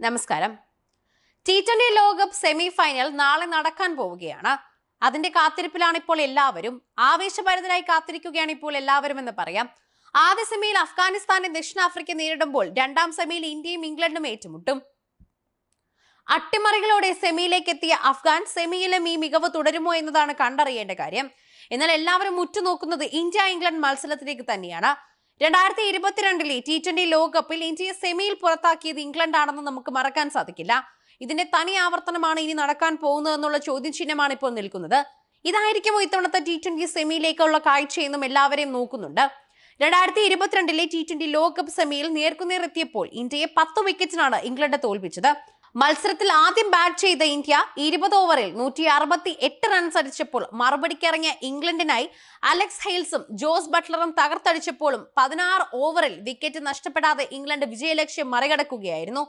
നമസ്കാരം. T twenty ലോകകപ്പ് semi final നാളെ നടക്കാൻ പോവുകയാണ്. അതിന്റെ കാത്തിരിപ്പിലാണ് ഇപ്പോൾ എല്ലാവരും. ആവേശഭരിതരായി കാത്തിരിക്കുകയാണ് ഇപ്പോൾ എല്ലാവരും എന്ന് പറയാം. ആദ്യ സെമിയിൽ അഫ്ഗാനിസ്ഥാനെ ദക്ഷിണാഫ്രിക്ക നേരിടുമ്പോൾ രണ്ടാം സെമിയിൽ ഇന്ത്യയും ഇംഗ്ലണ്ടും ഏറ്റുമുട്ടും. അട്ടിമറികളോടെ സെമിയിലേക്ക് എത്തിയ അഫ്ഗാൻ സെമിയിലും ഈ മികവ് തുടരുമോ എന്നതാണ് കണ്ടറിയേണ്ട കാര്യം. എന്നാൽ എല്ലാവരും ഉറ്റുനോക്കുന്നത് ഇന്ത്യ ഇംഗ്ലണ്ട് മത്സരത്തിലേക്ക് തന്നെയാണ്. രണ്ടായിരത്തി ഇരുപത്തിരണ്ടിലെ ടി ട്വന്റി ലോകകപ്പിൽ ഇന്ത്യയെ സെമിയിൽ പുറത്താക്കിയത് ഇംഗ്ലണ്ടാണെന്ന് നമുക്ക് മറക്കാൻ സാധിക്കില്ല. ഇതിന്റെ തനി ആവർത്തനമാണ് ഇനി നടക്കാൻ പോകുന്നതെന്നുള്ള ചോദ്യചിഹ്നമാണ് ഇപ്പോൾ നിൽക്കുന്നത്. ഇതായിരിക്കുമോ ഇത്തവണത്തെ ടി ട്വന്റി സെമിയിലേക്കുള്ള കാഴ്ചയെന്നും എല്ലാവരെയും നോക്കുന്നുണ്ട്. രണ്ടായിരത്തി ഇരുപത്തിരണ്ടിലെ ടി ട്വന്റി ലോകകപ്പ് സെമിയിൽ നേർക്കുനേർ എത്തിയപ്പോൾ ഇന്ത്യയെ പത്ത് വിക്കറ്റിനാണ് ഇംഗ്ലണ്ട് തോൽപ്പിച്ചത്. മത്സരത്തിൽ ആദ്യം ബാറ്റ് ചെയ്ത ഇന്ത്യ ഇരുപത് ഓവറിൽ നൂറ്റി അറുപത്തി എട്ട് റൺസ് അടിച്ചപ്പോൾ മറുപടിക്കിറങ്ങിയ ഇംഗ്ലണ്ടിനായി അലക്സ് ഹെയിൽസും ജോസ് ബട്ട്ലറും തകർത്തടിച്ചപ്പോഴും പതിനാറ് ഓവറിൽ വിക്കറ്റ് നഷ്ടപ്പെടാതെ ഇംഗ്ലണ്ട് വിജയലക്ഷ്യം മറികടക്കുകയായിരുന്നു.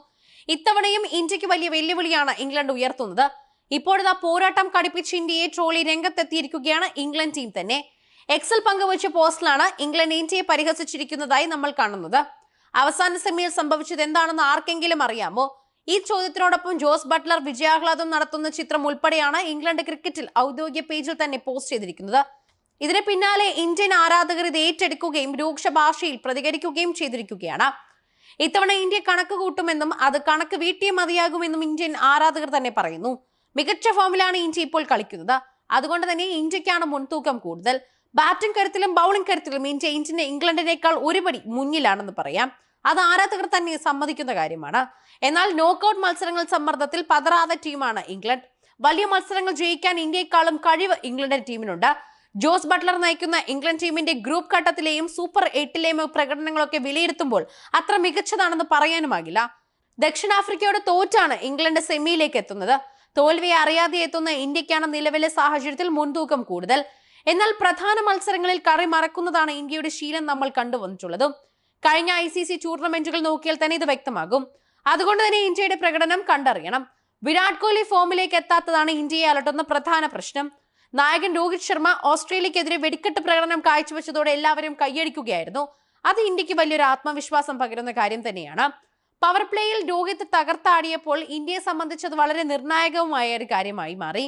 ഇത്തവണയും ഇന്ത്യയ്ക്ക് വലിയ വെല്ലുവിളിയാണ് ഇംഗ്ലണ്ട് ഉയർത്തുന്നത്. ഇപ്പോഴത്തെ പോരാട്ടം കടുപ്പിച്ച് ഇന്ത്യയെ ട്രോളി രംഗത്തെത്തിയിരിക്കുകയാണ് ഇംഗ്ലണ്ട് ടീം തന്നെ. എക്സൽ പങ്കുവച്ച പോസ്റ്റിലാണ് ഇംഗ്ലണ്ട് ഇന്ത്യയെ പരിഹസിച്ചിരിക്കുന്നതായി നമ്മൾ കാണുന്നത്. അവസാന സെമിയിൽ സംഭവിച്ചത് എന്താണെന്ന് ആർക്കെങ്കിലും അറിയാമോ? ഈ ചോദ്യത്തിനോടൊപ്പം ജോസ് ബട്ട്ലർ വിജയാഹ്ലാദം നടത്തുന്ന ചിത്രം ഉൾപ്പെടെയാണ് ഇംഗ്ലണ്ട് ക്രിക്കറ്റിൽ ഔദ്യോഗിക പേജിൽ തന്നെ പോസ്റ്റ് ചെയ്തിരിക്കുന്നത്. ഇതിന് പിന്നാലെ ഇന്ത്യൻ ആരാധകർ ഇത് ഏറ്റെടുക്കുകയും രൂക്ഷ ഭാഷയിൽ പ്രതികരിക്കുകയും ചെയ്തിരിക്കുകയാണ്. ഇത്തവണ ഇന്ത്യ കണക്ക് കൂട്ടുമെന്നും അത് കണക്ക് വീട്ടിയേ മതിയാകുമെന്നും ഇന്ത്യൻ ആരാധകർ തന്നെ പറയുന്നു. മികച്ച ഫോമിലാണ് ഇന്ത്യ ഇപ്പോൾ കളിക്കുന്നത്. അതുകൊണ്ട് തന്നെ ഇന്ത്യക്കാണ് മുൻതൂക്കം കൂടുതൽ. ബാറ്റിംഗ് കരുത്തിലും ബൗളിംഗ് കരുത്തിലും ഇന്ത്യ ഇന്ത്യനെ ഇംഗ്ലണ്ടിനേക്കാൾ ഒരുപടി മുന്നിലാണെന്ന് പറയാം. അത് ആരാധകർ തന്നെ സമ്മതിക്കുന്ന കാര്യമാണ്. എന്നാൽ നോക്കൌട്ട് മത്സരങ്ങൾ സമ്മർദ്ദത്തിൽ പതറാതെ ടീമാണ് ഇംഗ്ലണ്ട്. വലിയ മത്സരങ്ങൾ ജയിക്കാൻ ഇന്ത്യയെക്കാളും കഴിവ് ഇംഗ്ലണ്ട് ടീമിനുണ്ട്. ജോസ് ബട്ട്ലർ നയിക്കുന്ന ഇംഗ്ലണ്ട് ടീമിന്റെ ഗ്രൂപ്പ് ഘട്ടത്തിലെയും സൂപ്പർ എട്ടിലെയും പ്രകടനങ്ങളൊക്കെ വിലയിരുത്തുമ്പോൾ അത്ര മികച്ചതാണെന്ന് പറയാനുമാകില്ല. ദക്ഷിണാഫ്രിക്കയോട് തോറ്റാണ് ഇംഗ്ലണ്ട് സെമിയിലേക്ക് എത്തുന്നത്. തോൽവിയെ അറിയാതെ എത്തുന്ന ഇന്ത്യക്കാണ് നിലവിലെ സാഹചര്യത്തിൽ മുൻതൂക്കം കൂടുതൽ. എന്നാൽ പ്രധാന മത്സരങ്ങളിൽ കറി മറക്കുന്നതാണ് ഇന്ത്യയുടെ ശീലം നമ്മൾ കണ്ടുവന്നിട്ടുള്ളത്. കഴിഞ്ഞ ഐ സി സി ടൂർണമെന്റുകൾ നോക്കിയാൽ തന്നെ ഇത് വ്യക്തമാകും. അതുകൊണ്ട് തന്നെ ഇന്ത്യയുടെ പ്രകടനം കണ്ടറിയണം. വിരാട് കോഹ്ലി ഫോമിലേക്ക് എത്താത്തതാണ് ഇന്ത്യയെ അലട്ടുന്ന പ്രധാന പ്രശ്നം. നായകൻ രോഹിത് ശർമ്മ ഓസ്ട്രേലിയക്കെതിരെ വെടിക്കെട്ട് പ്രകടനം കാഴ്ചവെച്ചതോടെ എല്ലാവരും കൈയടിക്കുകയായിരുന്നു. അത് ഇന്ത്യയ്ക്ക് വലിയൊരു ആത്മവിശ്വാസം പകരുന്ന കാര്യം തന്നെയാണ്. പവർ പ്ലേയിൽ രോഹിത് തകർത്താടിയപ്പോൾ ഇന്ത്യയെ സംബന്ധിച്ചത് വളരെ നിർണായകവുമായ ഒരു കാര്യമായി മാറി.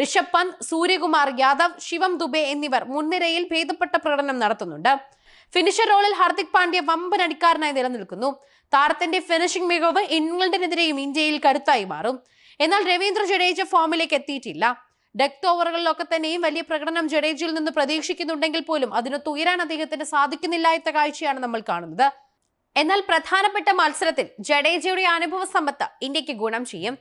ഋഷഭ് പന്ത് സൂര്യകുമാർ യാദവ് ശിവം ദുബെ എന്നിവർ മുൻനിരയിൽ ഭേദപ്പെട്ട പ്രകടനം നടത്തുന്നുണ്ട്. ഫിനിഷർ റോളിൽ ഹാർദിക് പാണ്ഡ്യ വമ്പൻ അടിക്കാരനായി നിലനിൽക്കുന്നു. താരത്തിന്റെ ഫിനിഷിംഗ് മികവ് ഇംഗ്ലണ്ടിനെതിരെയും ഇന്ത്യയിൽ കരുത്തായി മാറും. എന്നാൽ രവീന്ദ്ര ജഡേജ ഫോമിലേക്ക് എത്തിയിട്ടില്ല. ഡെത്ത് ഓവറുകളിലൊക്കെ തന്നെയും വലിയ പ്രകടനം ജഡേജയിൽ നിന്ന് പ്രതീക്ഷിക്കുന്നുണ്ടെങ്കിൽ പോലും അതിനൊത്ത് ഉയരാൻ അദ്ദേഹത്തിന് സാധിക്കുന്നില്ല എന്ന കാഴ്ചയാണ് നമ്മൾ കാണുന്നത്. എന്നാൽ പ്രധാനപ്പെട്ട മത്സരത്തിൽ ജഡേജയുടെ അനുഭവ സമ്പത്ത് ഇന്ത്യയ്ക്ക് ഗുണം ചെയ്യും.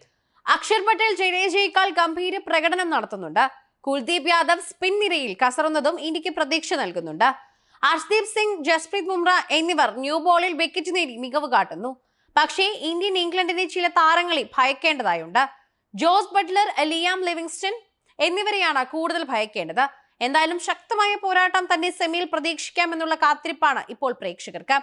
അക്ഷർ പട്ടേൽ ജഡേജയേക്കാൾ ഗംഭീര പ്രകടനം നടത്തുന്നുണ്ട്. കുൽദീപ് യാദവ് സ്പിൻ നിരയിൽ കസറുന്നതും ഇന്ത്യയ്ക്ക് പ്രതീക്ഷ നൽകുന്നുണ്ട്. അർഷ്ദീപ് സിംഗ് ജസ്പ്രീത് ബുംറ എന്നിവർ ന്യൂ ബോളിൽ വിക്കറ്റ് നേടി മികവ് കാട്ടുന്നു. പക്ഷേ ഇന്ത്യൻ ഇംഗ്ലണ്ടിനെ ചില താരങ്ങളെ ഭയക്കേണ്ടതായുണ്ട്. ജോസ് ബട്ട്ലർ ലിയാം ലിവിങ്സ്റ്റൺ എന്നിവരെയാണ് കൂടുതൽ ഭയക്കേണ്ടത്. എന്തായാലും ശക്തമായ പോരാട്ടം തന്നെ സെമിയിൽ പ്രതീക്ഷിക്കാമെന്നുള്ള കാത്തിരിപ്പാണ് ഇപ്പോൾ പ്രേക്ഷകർക്ക്.